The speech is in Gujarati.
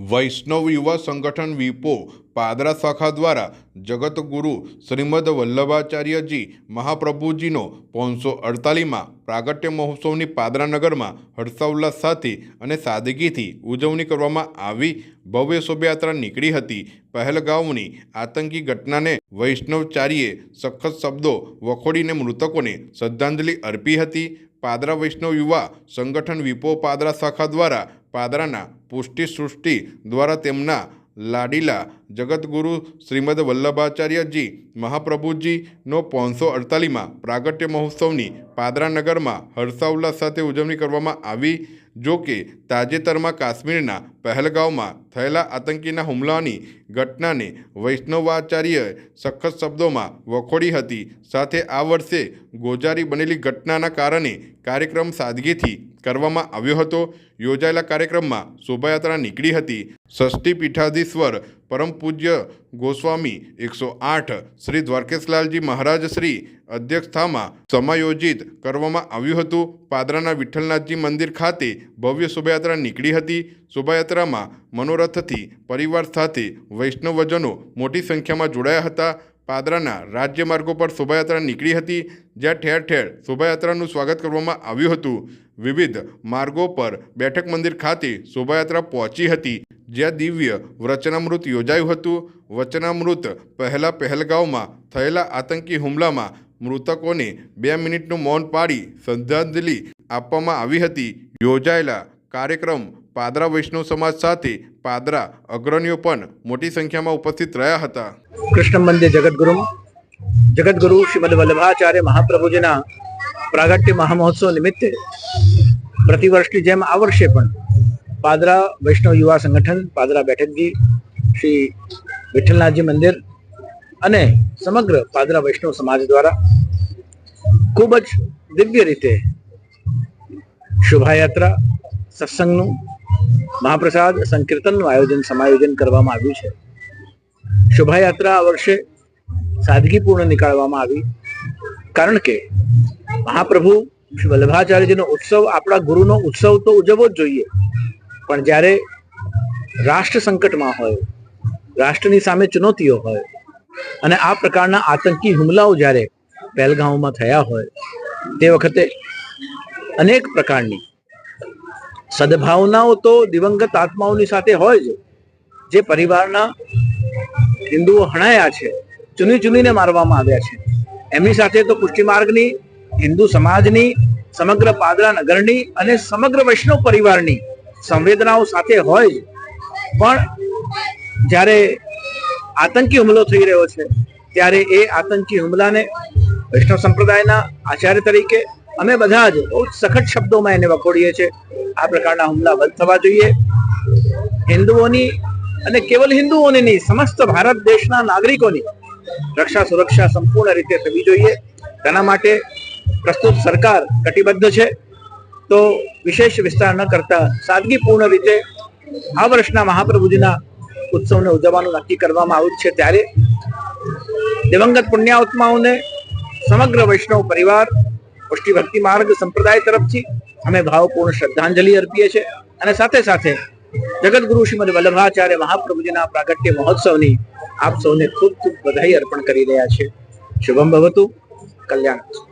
વૈષ્ણવ યુવા સંગઠન વિપો પાદરા શાખા દ્વારા જગતગુરુ શ્રીમદ વલ્લભાચાર્યજી મહાપ્રભુજીનો પાંચસો અડતાલીમાં પ્રાગટ્ય મહોત્સવની પાદરા નગરમાં હર્ષોલ્લાસ સાથે અને સાદગીથી ઉજવણી કરવામાં આવી. ભવ્ય શોભાયાત્રા નીકળી હતી. પહેલગાંવની આતંકી ઘટનાને વૈષ્ણવચાર્યે સખત શબ્દો વખોડીને મૃતકોને શ્રદ્ધાંજલિ અર્પી હતી. પાદરા વૈષ્ણવ યુવા સંગઠન વિપો પાદરા શાખા દ્વારા પાદરાના પુષ્ટિ સૃષ્ટિ દ્વારા તેમના લાડીલા જગતગુરુ શ્રીમદ વલ્લભાચાર્યજી મહાપ્રભુજીનો પાંચસો અડતાલીમાં પ્રાગટ્ય મહોત્સવની પાદરા નગરમાં હર્ષોલ્લાસ સાથે ઉજવણી કરવામાં આવી, જો કે તાજેતરમાં કાશ્મીરના પહેલગાંવમાં થયેલા આતંકીના હુમલાની ઘટનાને વૈષ્ણવાચાર્યએ સખત શબ્દોમાં વખોડી હતી. સાથે આ વર્ષે ગોજારી બનેલી ઘટનાના કારણે કાર્યક્રમ સાદગીથી કરવામાં આવ્યો હતો. યોજાયેલા કાર્યક્રમમાં શોભાયાત્રા નીકળી હતી. ષષ્ઠી પીઠાધીશ્વર પરમ પૂજ્ય ગોસ્વામી એકસો આઠ શ્રી દ્વારકેશલાલજી મહારાજ શ્રી અધ્યક્ષતામાં સમાયોજિત કરવામાં આવ્યું હતું. પાદરાના વિઠ્ઠલનાથજી મંદિર ખાતે ભવ્ય શોભાયાત્રા નીકળી હતી. શોભાયાત્રામાં મનોરથથી, પરિવાર સાથે વૈષ્ણવજનો મોટી સંખ્યામાં જોડાયા હતા. પાદરાના રાજ્ય માર્ગો પર શોભાયાત્રા નીકળી હતી, જ્યાં ઠેર ઠેર શોભાયાત્રાનું સ્વાગત કરવામાં આવ્યું હતું. વિવિધ માર્ગો પર બેઠક મંદિર ખાતે શોભાયાત્રા પહોંચી હતી, જ્યાં દિવ્ય વચનામૃત યોજાયું હતું. વચનામૃત પહેલા પહેલગાંવમાં થયેલા આતંકી હુમલામાં મૃતકોને બે મિનિટનું મૌન પાડી શ્રદ્ધાંજલિ આપવામાં આવી હતી. યોજાયેલા કાર્યક્રમ પાદરા વૈષ્ણવ સમાજ સાથે પાદરા અગ્રણીઓ પણ મોટી સંખ્યામાં ઉપસ્થિત રહ્યા હતા. કૃષ્ણ મંદિર જગદગુરુ જગદગુરુ શ્રીમદ વલ્લભાચાર્ય મહાપ્રભુજીના પ્રાગટ્ય મહામહોત્સવ નિમિત્તે પ્રતિવર્ષની જેમ આ વર્ષે પણ પાદરા વૈષ્ણવ યુવા સંગઠન, પાદરા બેઠકજી, શ્રી વિઠ્ઠલનાથજી મંદિર અને સમગ્ર પાદરા વૈષ્ણવ સમાજ દ્વારા ખૂબ જ દિવ્ય રીતે શોભાયાત્રા, સત્સંગનું મહાપ્રસાદ સંકીર્તનનું આયોજન, સમાયોજન કરવામાં આવ્યું છે. શોભાયાત્રા આ વર્ષે સાદગીપૂર્ણ નીકાળવામાં આવી. કારણ કે મહાપ્રભુ શ્રી વલ્લભાચાર્યજીનો ઉત્સવ આપણા ગુરુનો ઉત્સવ તો ઉજવવો જ જોઈએ. પણ જ્યારે રાષ્ટ્ર સંકટમાં હોય, રાષ્ટ્રની સામે ચુનૌતીઓ હોય અને આ પ્રકારના આતંકી હુમલાઓ જ્યારે પહેલગાંવમાં થયા હોય, તે વખતે અનેક પ્રકારની સદભાવનાઓ તો દિવંગત આત્માઓની સાથે હોય જ. જે પરિવારના હિન્દુઓ હણાયા છે, ચૂની ચૂનીને મારવામાં આવ્યા છે. એમની સાથે તો પુષ્ટિમાર્ગની હિન્દુ સમાજની, સમગ્ર પાદરા નગરની અને સમગ્ર વૈષ્ણવ પરિવારની સંવેદનાઓ સાથે હોય પણ જ્યારે આતંકી હુમલો થઈ રહ્યો છે, ત્યારે એ આતંકી હુમલાને વૈષ્ણવ સંપ્રદાયના આચાર્ય તરીકે અમે બધા જ બહુ સખત શબ્દોમાં એને વખોડીએ છીએ. આ પ્રકારના હુમલા બંધ થવા જોઈએ. હિન્દુઓની અને કેવલ હિન્દુઓની નહીં, સમસ્ત ભારત દેશના નાગરિકોની રક્ષા સુરક્ષા સંપૂર્ણ રીતે થવી જોઈએ. તેના માટે પ્રસ્તુત સરકાર કટિબદ્ધ છે. તો વિશેષ વિસ્તાર ન કરતા સાદગીપૂર્ણ રીતે આ વર્ષના મહાપ્રભુજીના ઉત્સવને ઉજવવાનું નક્કી કરવામાં આવ્યું છે ત્યારે. દિવંગત પુણ્યાત્માઓને સમગ્ર વૈષ્ણવ પરિવાર પુષ્ટિ ભક્તિ માર્ગ સંપ્રદાય તરફથી અમે ભાવપૂર્ણ શ્રદ્ધાંજલિ અર્પીએ છીએ અને સાથે સાથે જગતગુરુ શ્રીમદ વલ્લભાચાર્ય મહાપ્રભુજીના પ્રાગટ્ય મહોત્સવની આપ સૌને ખૂબ ખૂબ બધાઈ અર્પણ કરી રહ્યા છે શુભમ ભવતુ. કલ્યાણ.